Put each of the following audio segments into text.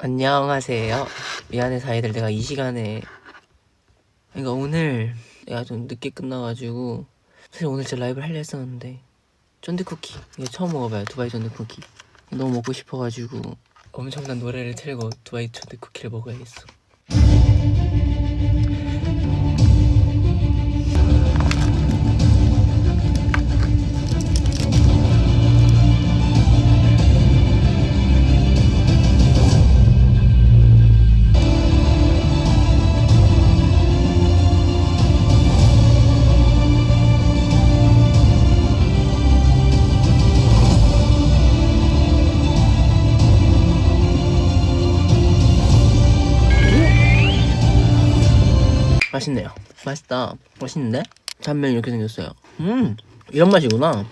안녕하세요. 미안해 사이들 내가 이 시간에 그러니까 오늘 내가 좀 늦게 끝나가지고 사실 오늘 제 라이브를 하려 했었는데 쫀득 쿠키 이거 처음 먹어봐요 두바이 쫀득 쿠키 너무 먹고 싶어가지고 엄청난 노래를 틀고 두바이 쫀득 쿠키를 먹어야겠어. 맛있네요. 맛있다. 맛있는데? 단면이 이렇게 생겼어요. 음, 이런 맛이구나.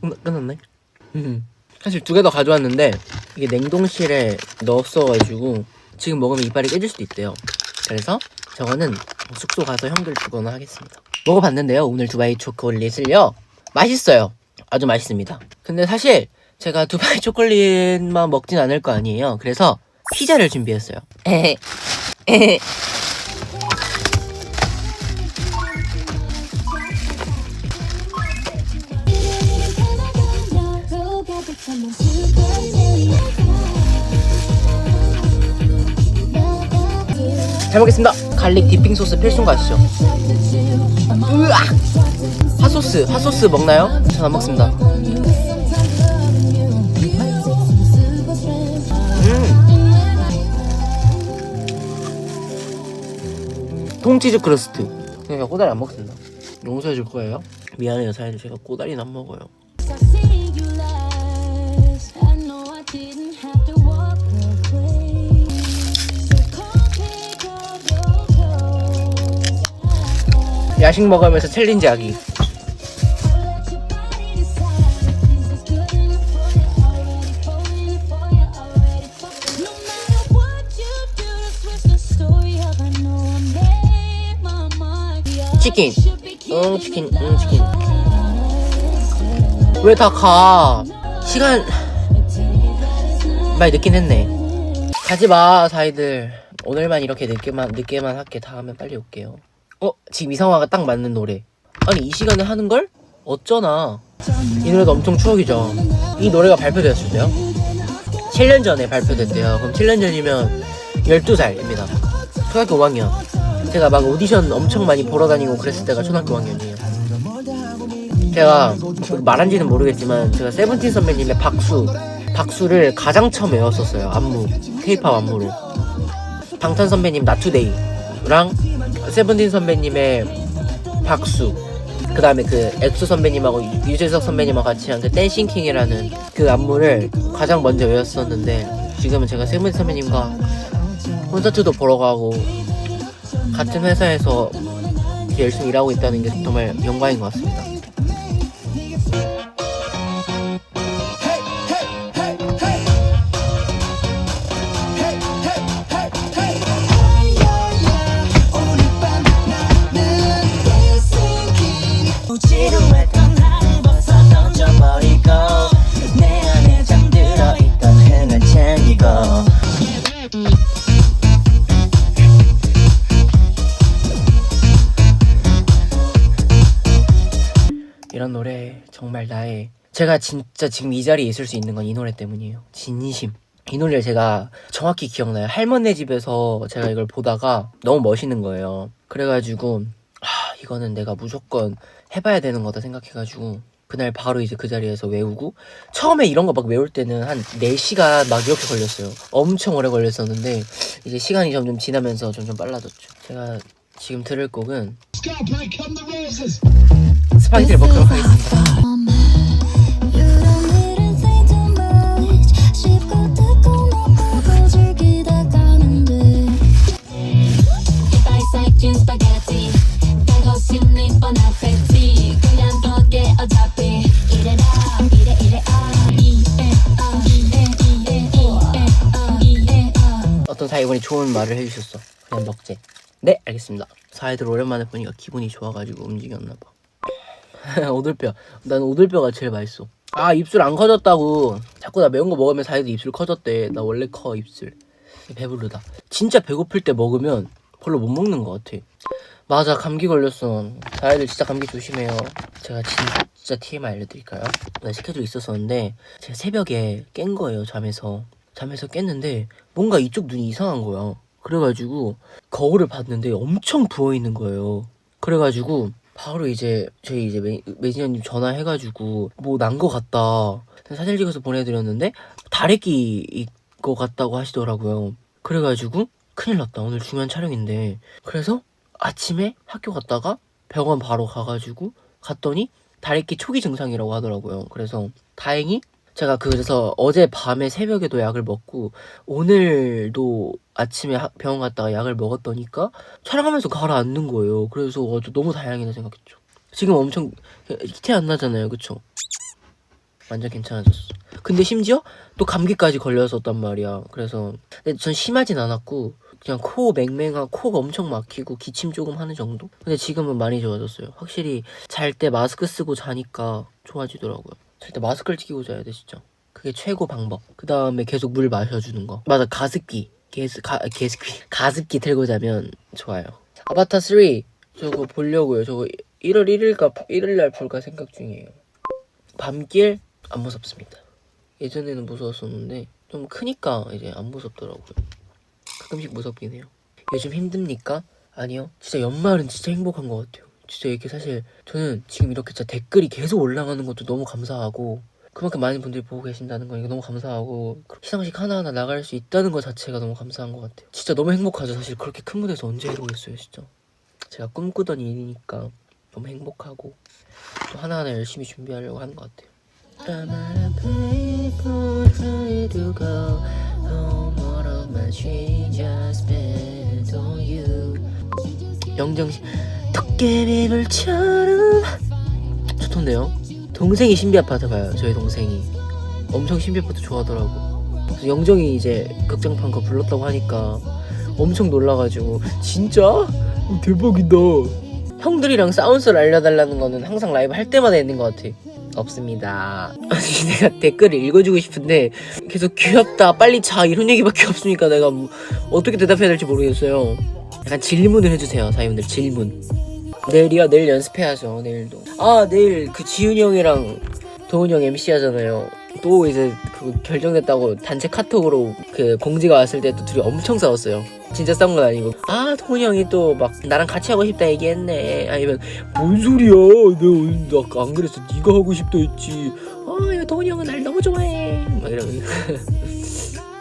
끝- 끝났네. 음. 사실 두 개 더 가져왔는데 이게 냉동실에 넣었어가지고 지금 먹으면 이빨이 깨질 수도 있대요. 그래서 저거는 숙소 가서 형들 주거나 하겠습니다. 먹어봤는데요. 오늘 두바이 초콜릿을요. 맛있어요. 아주 맛있습니다. 근데 사실 제가 두바이 초콜릿만 먹진 않을 거 아니에요. 그래서 피자를 준비했어요. 잘 먹겠습니다. 갈릭 디핑 소스 필수인 거 아시죠? 으아! 핫소스, 핫소스 먹나요? 전 안 먹습니다. 음. 통치즈 크러스트. 제가 꼬다리 안 먹습니다. 용서해 줄 거예요? 미안해요, 사연이 제가 꼬다리는 안 먹어요. 야식 먹으면서 챌린지 하기. 치킨. 응, 치킨, 응, 치킨. 왜 다 가? 시간 많이 늦긴 했네. 가지 마, 사이들. 오늘만 이렇게 늦게만 늦게만 할게. 다음에 빨리 올게요. 어, 지금 이 상황과 딱 맞는 노래. 아니 이 시간에 하는 걸? 어쩌나. 이 노래도 엄청 추억이죠. 이 노래가 발표되었을 때요. 7년 전에 발표됐대요. 그럼 7년 전이면 12살입니다. 초등학교 5학년. 제가 막 오디션 엄청 많이 보러 다니고 그랬을 때가 초등학교 5학년이에요. 제가 말한지는 모르겠지만 제가 세븐틴 선배님의 박수 박수를 가장 처음 외웠었어요. 안무 케이팝 안무로 방탄 선배님 나투데이랑 세븐틴 선배님의 박수 그 다음에 그 엑소 선배님하고 유재석 선배님하고 같이 한 그 댄싱킹이라는 그 안무를 가장 먼저 외웠었는데 지금은 제가 세븐틴 선배님과 콘서트도 보러 가고 같은 회사에서 열심히 일하고 있다는 게 정말 영광인 것 같습니다. 벗어 던져버리고 내 안에 잠들어 있던 흥을 챙기고 이런 노래 정말 나의 제가 진짜 지금 이 자리에 있을 수 있는 건 이 노래 때문이에요. 진심. 이 노래를 제가 정확히 기억나요. 할머니 집에서 제가 이걸 보다가 너무 멋있는 거예요. 그래가지고 아 이거는 내가 무조건 해봐야 되는 거다 생각해가지고 그날 바로 이제 그 자리에서 외우고 처음에 이런 거 막 외울 때는 한 4시간 막 이렇게 걸렸어요. 엄청 오래 걸렸었는데 이제 시간이 점점 지나면서 점점 빨라졌죠. 제가 지금 들을 곡은 스파게티를 먹도록 하겠습니다. 사이분이 좋은 말을 해주셨어. 그냥 먹재. 네 알겠습니다. 사이들 오랜만에 보니까 기분이 좋아가지고 움직였나 봐. 오돌뼈. 난 오돌뼈가 제일 맛있어. 아 입술 안 커졌다고. 자꾸 나 매운 거 먹으면 사이들 입술 커졌대. 나 원래 커 입술. 배부르다. 진짜 배고플 때 먹으면 별로 못 먹는 것 같아. 맞아 감기 걸렸어. 사이들 진짜 감기 조심해요. 제가 진짜 TMI 알려드릴까요? 나 스케줄 있었었는데 제가 새벽에 깬 거예요 잠에서 잠에서 깼는데 뭔가 이쪽 눈이 이상한 거야. 그래가지고 거울을 봤는데 엄청 부어있는 거예요. 그래가지고 바로 이제 저희 이제 매, 매니저님 전화해가지고 뭐 난 거 같다. 사진 찍어서 보내드렸는데 다래끼일 것 같다고 하시더라고요. 그래가지고 큰일 났다. 오늘 중요한 촬영인데. 그래서 아침에 학교 갔다가 병원 바로 가가지고 갔더니 다래끼 초기 증상이라고 하더라고요. 그래서 다행히 제가 그래서 어제 밤에 새벽에도 약을 먹고 오늘도 아침에 하- 병원 갔다가 약을 먹었더니까 촬영하면서 가라앉는 거예요. 그래서 어제 너무 다행이다 생각했죠. 지금 엄청 티 안 나잖아요, 그쵸? 완전 괜찮아졌어. 근데 심지어 또 감기까지 걸렸었단 말이야. 그래서 근데 전 심하진 않았고 그냥 코 맹맹하고 코가 엄청 막히고 기침 조금 하는 정도? 근데 지금은 많이 좋아졌어요. 확실히 잘 때 마스크 쓰고 자니까 좋아지더라고요. 잘때 마스크를 끼고 자야 돼 진짜. 그게 최고 방법. 그 다음에 계속 물 마셔주는 거. 맞아 가습기. 게스 가 게스기 가습기 틀고 자면 좋아요. 아바타 3 저거 보려고요. 저거 1월 1일까 1일 날 볼까 생각 중이에요. 밤길 안 무섭습니다. 예전에는 무서웠었는데 좀 크니까 이제 안 무섭더라고요. 가끔씩 무섭긴 해요. 요즘 힘듭니까? 아니요. 진짜 연말은 진짜 행복한 것 같아요. 진짜 이렇게 사실 저는 지금 이렇게 진짜 댓글이 계속 올라가는 것도 너무 감사하고 그만큼 많은 분들이 보고 계신다는 거니까 너무 감사하고 시상식 하나하나 나갈 수 있다는 것 자체가 너무 감사한 것 같아요. 진짜 너무 행복하죠. 사실 그렇게 큰 무대에서 언제 이러겠어요, 진짜. 제가 꿈꾸던 일이니까 너무 행복하고 또 하나하나 열심히 준비하려고 하는 것 같아요. 영정씨 도깨비불처럼 좋던데요? 동생이 신비아파트 가요. 저희 동생이 엄청 신비아파트 좋아하더라고. 그래서 영정이 이제 극장판 거 불렀다고 하니까 엄청 놀라가지고 진짜 어, 대박이다. 형들이랑 사운드를 알려달라는 거는 항상 라이브 할 때마다 있는 것 같아. 없습니다. 아니, 내가 댓글을 읽어주고 싶은데 계속 귀엽다, 빨리 자 이런 얘기밖에 없으니까 내가 뭐 어떻게 대답해야 될지 모르겠어요. 약간 질문을 해주세요, 사연들 질문. 내일이요, 내일 연습해야죠, 내일도. 아, 내일 그 지훈이 형이랑 도훈이 형 MC 하잖아요. 또 이제 그 결정됐다고 단체 카톡으로 그 공지가 왔을 때 또 둘이 엄청 싸웠어요. 진짜 싸운 건 아니고. 아 도훈이 형이 또 막 나랑 같이 하고 싶다 얘기했네. 아니면 뭔 소리야? 내가 아까 안 그랬어 네가 하고 싶다 했지. 아 도훈이 형은 날 너무 좋아해. 막 이러면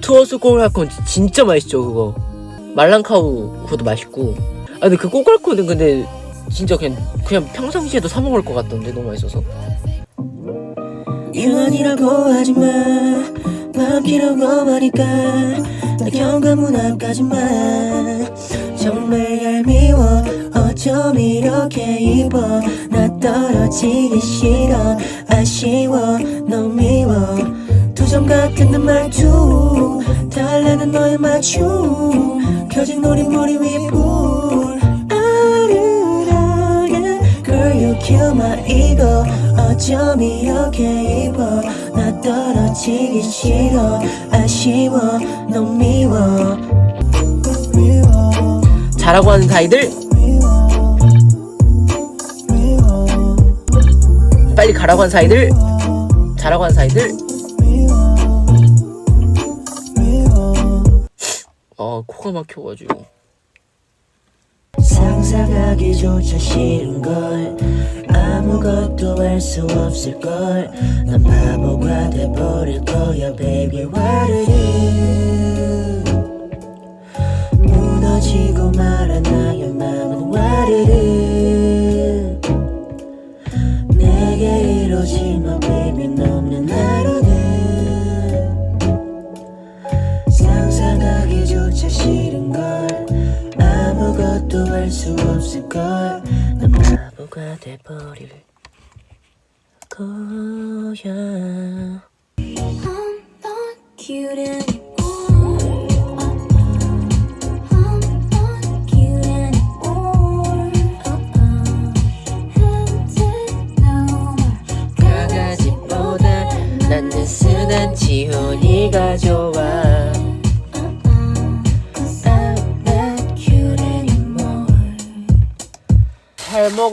투어스 꼬깔콘 진짜 맛있죠 그거. 말랑카우 그것도 맛있고. 아 근데 그 꼬깔콘은 근데 진짜 그냥 그냥 평상시에도 사 먹을 것 같던데 너무 맛있어서. 유난이라고 하지마. 마음 길어고 보니까 나 경감은 앞까지만. 정말 얄미워. 어쩜 이렇게 입어. 나 떨어지기 싫어. 아쉬워. 너무 미워. 두점 같은 내 말투. 달래는 너의 맞춤 켜진 노랫머리 위에 My ego 어쩜 이렇게 입어. 나 떨어지기 싫어. 아쉬워. 너무 미워. 잘하고 하는 사이들. 빨리 가라고 하는 사이들. 잘하고 하는 사이들. 아 코가 막혀가지고 상상하기조차 싫은걸. 아무것도 할 수 없을걸. 난 바보가 돼버릴 거야 baby 할 수 없을걸 난 바보가 돼버릴 거야 I'm not cute anymore I'm not cute anymore Hate no more 강아지보다 난 느슨한 지훈이가 좋아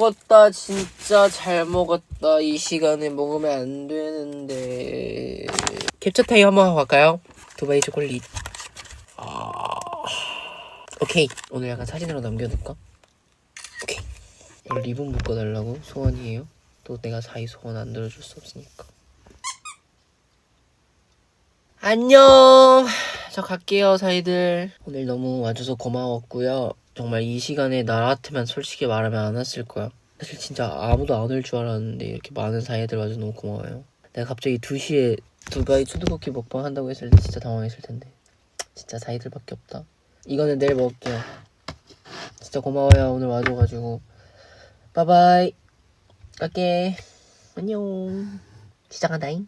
먹었다. 진짜 잘 먹었다. 이 시간에 먹으면 안 되는데. 캡처 타임 한번 하고 갈까요? 두바이 초콜릿. 아... 오케이. 오늘 약간 사진으로 남겨둘까? 오케이. 리본 묶어달라고? 소원이에요? 또 내가 사이 소원 안 들어줄 수 없으니까. 안녕! 저 갈게요 사이들. 오늘 너무 와줘서 고마웠고요 정말 이 시간에 나 같으면 솔직히 말하면 안 왔을 거야. 사실 진짜 아무도 안 올 줄 알았는데 이렇게 많은 사이들 와줘서 너무 고마워요. 내가 갑자기 2시에 두바이 초두쿠키 먹방 한다고 했을 때 진짜 당황했을 텐데. 진짜 사이들밖에 없다. 이거는 내일 먹을게요. 진짜 고마워요. 오늘 와줘가지고. 바이바이. 갈게. 안녕. 시작한다잉